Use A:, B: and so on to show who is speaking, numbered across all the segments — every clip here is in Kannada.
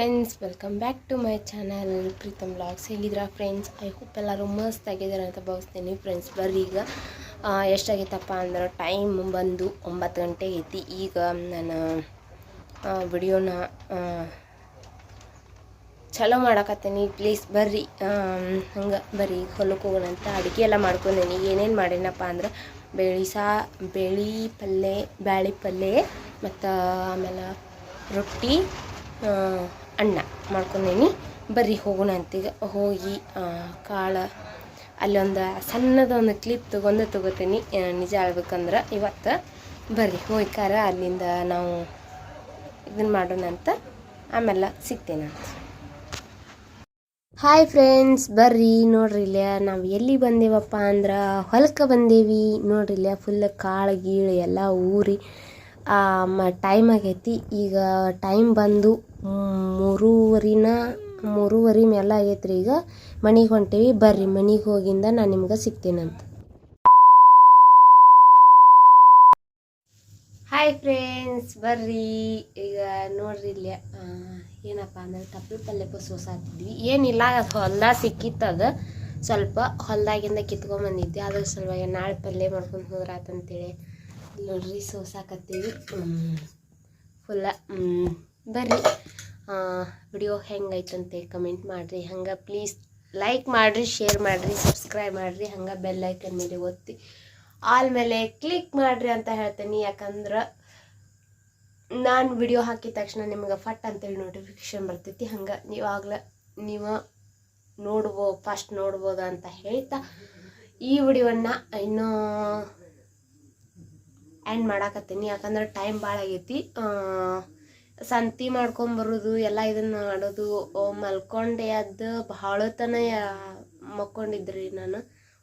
A: Friends welcome back to my channel Preetham blogs ಹೇಗಿದ್ದೀರಾ ಫ್ರೆಂಡ್ಸ್ ಐ ಹೋಪ್ ಎಲ್ಲರೂ ಮಸ್ತ್ ಆಗಿದ್ದಾರೆ ಅಂತ ಭಾವಿಸ್ತೀನಿ. ಫ್ರೆಂಡ್ಸ್ ಬರ್ರಿ ಈಗ. ಎಷ್ಟಾಗೈತಪ್ಪ ಅಂದ್ರೆ ಟೈಮ್ ಬಂದು ಒಂಬತ್ತು ಗಂಟೆ ಐತಿ. ಈಗ ನಾನು ವಿಡಿಯೋನ ಚಲೋ ಮಾಡಕತ್ತೀನಿ. ಪ್ಲೀಸ್ ಬರ್ರಿ. ಹಂಗೆ ಬರ್ರಿ. ಹೊಲಕ್ಕೆ ಹೋಗೋಣ ಅಂತ ಅಡುಗೆ ಎಲ್ಲ ಮಾಡ್ಕೊಂಡೇನಿ. ಏನೇನು ಮಾಡೇನಪ್ಪ ಅಂದ್ರೆ ಬೇಳಿ ಸಾ ಬೇಳಿ ಪಲ್ಯ ಬ್ಯಾಳಿ ಪಲ್ಯ ಮತ್ತು ಆಮೇಲೆ ರೊಟ್ಟಿ ಅನ್ನ ಮಾಡ್ಕೊಂಡೇನಿ. ಬರ್ರಿ ಹೋಗೋಣ ಅಂತೀಗ. ಹೋಗಿ ಕಾಳು, ಅಲ್ಲೊಂದು ಸಣ್ಣದೊಂದು ಕ್ಲಿಪ್ ತೊಗೊಂಡು ತಗೋತೀನಿ. ನಿಜ ಹೇಳ್ಬೇಕಂದ್ರೆ ಇವತ್ತು ಬರ್ರಿ ಹೋಯ್ಕಾರ ಅಲ್ಲಿಂದ ನಾವು ಇದನ್ನು ಮಾಡೋಣ ಅಂತ ಆಮೇಲೆ ಸಿಗ್ತೇನೆ ಅಂತ. ಹಾಯ್ ಫ್ರೆಂಡ್ಸ್ ಬರ್ರಿ. ನೋಡ್ರಿ ಇಲ್ಲೇ ನಾವು ಎಲ್ಲಿ ಬಂದೇವಪ್ಪ ಅಂದ್ರೆ ಹೊಲಕ್ಕೆ ಬಂದೇವಿ. ನೋಡ್ರಿ ಇಲ್ಲೇ ಫುಲ್ ಕಾಳು, ಗೀಳು ಎಲ್ಲ ಊರಿ. ಟೈಮ್ ಆಗೈತಿ. ಈಗ ಟೈಮ್ ಬಂದು ಮ್, ಮೂರುವರಿನ ಮೂರುವರೆ ಮೇಲೆ ರೀ ಈಗ ಮನೆಗೆ ಹೊಂಟೀವಿ. ಬರ್ರಿ ಮನೆಗೆ ಹೋಗಿಂದ ನಾನು ನಿಮ್ಗೆ ಸಿಗ್ತೀನಂತ. ಹಾಯ್ ಫ್ರೆಂಡ್ಸ್ ಬರ್ರಿ. ಈಗ ನೋಡ್ರಿ ಇಲ್ಲಿ ಏನಪ್ಪ ಅಂದ್ರೆ ತಪ್ಪಲು ಪಲ್ಯ ಬಸೋಸ ಹಾಕಿದ್ವಿ ಏನಿಲ್ಲ ಅದು ಸಿಕ್ಕಿತ್ತು ಅದು. ಸ್ವಲ್ಪ ಹೊಲ್ದಾಗಿಂದ ಕಿತ್ಕೊಂಡ್ಬಂದಿದ್ದೆ ಅದ್ರ ಸಲುವಾಗಿ ನಾಳೆ ಪಲ್ಯ ಮಾಡ್ಕೊಂಡು ಹೋದ್ರಾತಂತೇಳಿ. ನೋಡ್ರಿ ಸೋಸಾಕತ್ತೀವಿ ಫುಲ್ಲ ಬರ್ರಿ ವಿಡಿಯೋ ಹೆಂಗೈತಂತೆ ಕಮೆಂಟ್ ಮಾಡಿರಿ ಹಂಗೆ ಪ್ಲೀಸ್ ಲೈಕ್ ಮಾಡಿರಿ ಶೇರ್ ಮಾಡಿರಿ ಸಬ್ಸ್ಕ್ರೈಬ್ ಮಾಡಿರಿ ಹಂಗೆ ಬೆಲ್ ಐಕನ್ ಮೇಲೆ ಒತ್ತಿ ಆಲ್ ಮೇಲೆ ಕ್ಲಿಕ್ ಮಾಡಿರಿ ಅಂತ ಹೇಳ್ತೀನಿ, ಯಾಕಂದ್ರೆ ನಾನು ವಿಡಿಯೋ ಹಾಕಿದ ತಕ್ಷಣ ನಿಮ್ಗೆ ಫಟ್ ಅಂತೇಳಿ ನೋಟಿಫಿಕೇಶನ್ ಬರ್ತೈತಿ. ಹಂಗೆ ನೀವಾಗಲೇ ನೀವು ನೋಡ್ಬೋ ಫಸ್ಟ್ ನೋಡ್ಬೋದು ಅಂತ ಹೇಳ್ತಾ ಈ ವಿಡಿಯೋನ ಇನ್ನೂ ಎಂಡ್ ಮಾಡಾಕತ್ತೀನಿ, ಯಾಕಂದ್ರೆ ಟೈಮ್ ಭಾಳ ಆಗೈತಿ. ಸಂತಿ ಮಾಡ್ಕೊಂಬರೋದು, ಎಲ್ಲ ಇದನ್ನು ಮಾಡೋದು ಮಲ್ಕೊಂಡೆ ಅದು ಭಾಳ ತನ ಮಕ್ಕೊಂಡಿದ್ರಿ ನಾನು.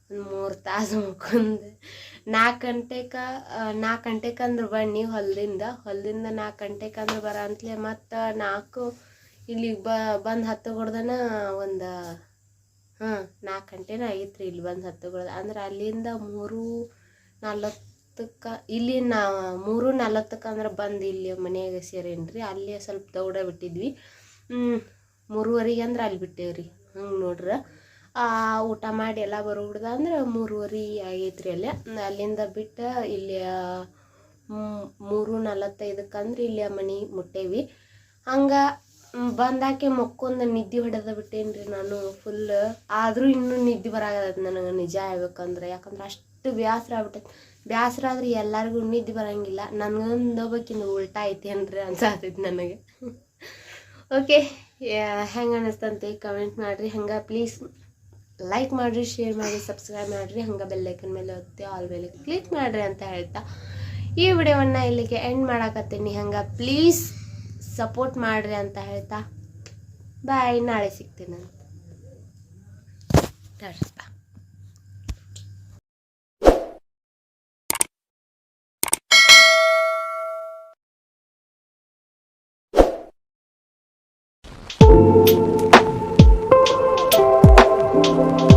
A: ಒಂದು ಮೂರು ತಾಸು ಮಕ್ಕೊಂಡೆ. ನಾಲ್ಕು ಗಂಟೆಕ ನಾಲ್ಕು ಗಂಟೆಗೆ ಅಂದ್ರೆ ಬನ್ನಿ ಹೊಲದಿಂದ. ಹೊಲದಿಂದ ನಾಲ್ಕು ಗಂಟೆಗೆ ಅಂದ್ರೆ ಬರ ಅಂತಲೇ ಮತ್ತು ನಾಲ್ಕು ಇಲ್ಲಿಗೆ ಬ, ಬಂದು ಹತ್ತು ಹೊಡ್ದನ ಒಂದು ಹಾಂ ನಾಲ್ಕು ಗಂಟೆನ ರೀ ಇಲ್ಲಿ ಬಂದು ಹತ್ತು ಹೊಡ್ದು ಅಂದ್ರೆ ಅಲ್ಲಿಂದ ಮೂರು ನಲ್ವತ್ತಕ್ಕೆ ಇಲ್ಲಿ ನಾ ಮೂರು ನಲ್ವತ್ತಕ್ಕೆ ಅಂದ್ರೆ ಬಂದು ಇಲ್ಲಿ ಮನೆಯಾಗ ಸೇರೇನ್ರಿ ಅಲ್ಲಿ ಸ್ವಲ್ಪ ದೌಡ ಬಿಟ್ಟಿದ್ವಿ. ಮೂರುವರೆಗೆ ಅಂದ್ರೆ ಅಲ್ಲಿ ಬಿಟ್ಟೇವ್ರಿ ಹಂಗೆ ನೋಡ್ರ. ಆ, ಊಟ ಮಾಡಿ ಎಲ್ಲ ಬರೋಬಿಡ್ದ ಅಂದ್ರೆ ಮೂರುವರೆ ಆಗೈತ್ರಿ ಅಲ್ಲೇ. ಅಲ್ಲಿಂದ ಬಿಟ್ಟು ಇಲ್ಲಿ ಮೂರು ನಲವತ್ತೈದಕ್ಕೆ ಅಂದ್ರೆ ಇಲ್ಲಿ ಮನೆ ಮುಟ್ಟೇವಿ. ಹಂಗೆ ಬಂದಾಕೆ ಮಕ್ಕೊಂದು ನಿದ್ದೆ ಹೊಡೆದ ಬಿಟ್ಟೇನ್ರಿ ನಾನು ಫುಲ್ ಆದರೂ ಇನ್ನೂ ನಿದ್ದೆ ಬರಾಗದ ನನಗೆ ನಿಜ ಹೇಳ್ಬೇಕಂದ್ರೆ ಯಾಕಂದ್ರೆ ಅಷ್ಟು ಬೇಸರ ಆಗ್ಬಿಟ್ಟೈತೆ. ಬೇಸರ ಆದ್ರೆ ಎಲ್ಲರಿಗೂ ನಿದ್ದೆ ಬರಂಗಿಲ್ಲ. ನನಗೊಂದು ಒಬ್ಬಕ್ಕಿಂತ ಉಲ್ಟಾ ಐತಿ ಅಂದ್ರೆ ಅನ್ಸಾತೈತಿ ನನಗೆ. ಓಕೆ ಹೆಂಗೆ ಅನಿಸ್ತಂತೆ? ಕಮೆಂಟ್ ಮಾಡಿರಿ. ಹಂಗೆ ಪ್ಲೀಸ್ ಲೈಕ್ ಮಾಡಿರಿ ಶೇರ್ ಮಾಡಿ ಸಬ್ಸ್ಕ್ರೈಬ್ ಮಾಡಿರಿ. ಹಂಗೆ ಬೆಲ್ಲೈಕನ್ ಮೇಲೆ ಒತ್ತಿ ಆಲ್ ಮೇಲೆ ಕ್ಲಿಕ್ ಮಾಡಿರಿ ಅಂತ ಹೇಳ್ತಾ. ಈ ವಿಡಿಯೋವನ್ನು ಇಲ್ಲಿಗೆ ಎಂಡ್ ಮಾಡಾಕತ್ತೀನಿ. ಹಂಗೆ ಪ್ಲೀಸ್ ಸಪೋರ್ಟ್ ಮಾಡಿರಿ ಅಂತ ಹೇಳ್ತಾ. ಬಾಯ್ ನಾಳೆ ಸಿಗ್ತೀನಿ ಅಂತ. Thank you.